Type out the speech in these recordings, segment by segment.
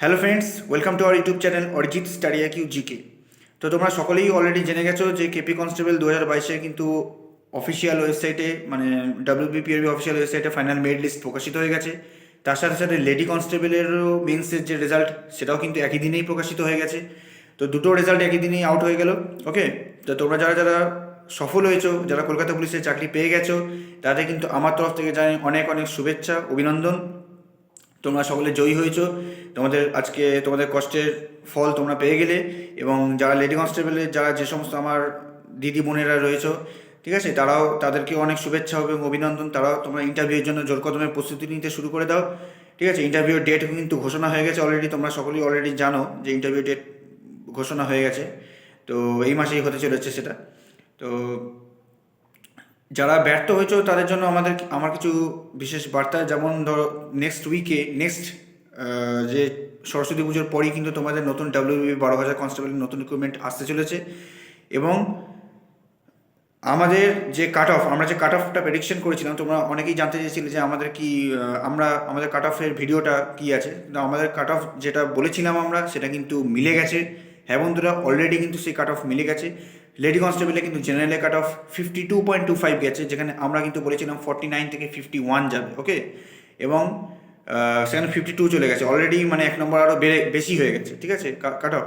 Hello friends welcome to our YouTube channel Arijit স্টাডিয়া Q GK তো তোমরা সকলেই already জেনে গেছো যে কেপি কনস্টেবল দু হাজার বাইশে কিন্তু অফিসিয়াল ওয়েবসাইটে মানে ডাব্লিউবিপিআরবি অফিসিয়াল ওয়েবসাইটে ফাইনাল মেরিট লিস্ট প্রকাশিত হয়ে গেছে। তার সাথে সাথে লেডি কনস্টেবলেরও মেন্সের যে রেজাল্ট সেটাও কিন্তু একই দিনেই প্রকাশিত হয়ে গেছে। তো দুটো রেজাল্ট একই দিনেই আউট হয়ে গেল ওকে তো তোমরা যারা যারা সফল হয়েছো, যারা কলকাতা পুলিশের চাকরি পেয়ে গেছো, তাদের কিন্তু আমার তরফ থেকে জানি অনেক অনেক শুভেচ্ছা, অভিনন্দন। তোমরা সকলে জয়ী হয়েছো। তোমাদের আজকে তোমাদের কষ্টের ফল তোমরা পেয়ে গেলে এবং যারা লেডি কনস্টেবলের যারা যে সমস্ত আমার দিদি বোনেরা রয়েছে, ঠিক আছে? তারাও তাদেরকে অনেক শুভেচ্ছা এবং অভিনন্দন। তারাও তোমরা ইন্টারভিউর জন্য জোর কদমে প্রস্তুতি নিতে শুরু করে দাও, ঠিক আছে? ইন্টারভিউর ডেট কিন্তু ঘোষণা হয়ে গেছে অলরেডি তোমরা সকলেই অলরেডি জানো যে ইন্টারভিউ ডেট ঘোষণা হয়ে গেছে। তো এই মাসেই হতে চলেছে সেটা। তো যারা ব্যর্থ হয়েছে, তাদের জন্য আমাদের আমার কিছু বিশেষ বার্তা, যেমন ধরো নেক্সট উইকে নেক্সট যে সরস্বতী পুজোর পরই কিন্তু তোমাদের নতুন ডাব্লিউবি বারো হাজার কনস্টেবলের নতুন রিক্রুটমেন্ট আসতে চলেছে। এবং আমাদের যে কাট অফ আমরা যে কাট অফটা প্রেডিকশন করেছিলাম, তোমরা অনেকেই জানতে চেয়েছিলে যে আমাদের কি আমরা, আমাদের কাট অফের ভিডিওটা কি আছে? আমাদের কাট অফ যেটা বলেছিলাম আমরা, সেটা কিন্তু মিলে গেছে। হ্যাঁ বন্ধুরা অলরেডি কিন্তু সেই কাট অফ মিলে গেছে। লেডি কনস্টেবলে কিন্তু জেনারেলে cut off fifty two point two five গেছে, যেখানে আমরা কিন্তু বলেছিলাম ফর্টি নাইন থেকে ফিফটি ওয়ান যাবে ওকে এবং সেখানে ফিফটি টু চলে গেছে। অলরেডি মানে এক নম্বর আরও বেড়ে, বেশি হয়ে গেছে, ঠিক আছে? কাট অফ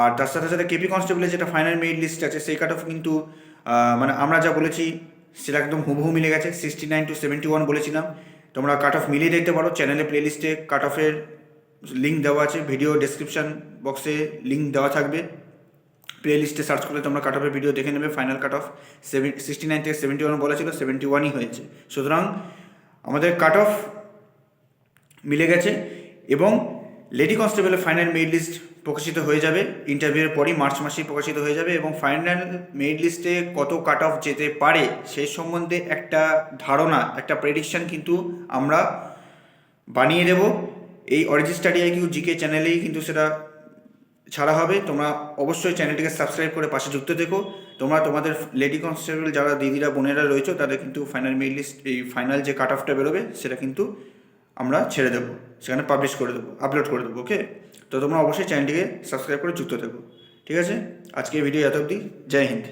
আর তার সাথে সাথে কেপি কনস্টেবলের যেটা ফাইনাল মেরিট লিস্ট আছে, সেই কাট অফ কিন্তু মানে আমরা যা বলেছি, সেটা একদম হুবহু মিলে গেছে। Sixty nine to seventy one বলেছিলাম। তোমরা কাট অফ মিলিয়ে দেখতে পারো চ্যানেলে প্লেলিস্টে কাট অফের লিঙ্ক দেওয়া আছে ভিডিও ডেসক্রিপশন বক্সে লিঙ্ক দেওয়া থাকবে। প্লে লিস্টে সার্চ করলে তোমরা কাট অফের ভিডিও দেখে নেবে final cut off seven sixty nine থেকে সেভেন্টি ওয়ান বলা ছিল সেভেন্টি ওয়ানই হয়েছে। সুতরাং আমাদের কাট অফ মিলে গেছে এবং লেডি কনস্টেবলের ফাইনাল মেরিট লিস্ট প্রকাশিত হয়ে যাবে। ইন্টারভিউয়ের পরই মার্চ মাসেই প্রকাশিত হয়ে যাবে এবং ফাইনাল মেরিট লিস্টে কত কাট অফ যেতে পারে সেই সম্বন্ধে একটা ধারণা, একটা প্রেডিকশন কিন্তু আমরা বানিয়ে দেব। এই অরিজিন স্টাডি আইকিউ জিকে চ্যানেলেই কিন্তু সেটা ছাড়া হবে। তোমরা অবশ্যই চ্যানেলটিকে সাবস্ক্রাইব করে পাশে যুক্ত থেকো। তোমরা তোমাদের লেডি কনস্টেবল যারা দিদিরা, বোনেরা রয়েছে, তাদের কিন্তু ফাইনাল মেরিট লিস্ট এই ফাইনাল যে কাট অফটা বেরোবে, সেটা কিন্তু আমরা ছেড়ে দেবো। সেখানে পাবলিশ করে দেবো আপলোড করে দেবো ওকে তো তোমরা অবশ্যই চ্যানেলটিকে সাবস্ক্রাইব করে যুক্ত থেকো, ঠিক আছে? আজকে ভিডিও এত অবধি। জয় হিন্দ।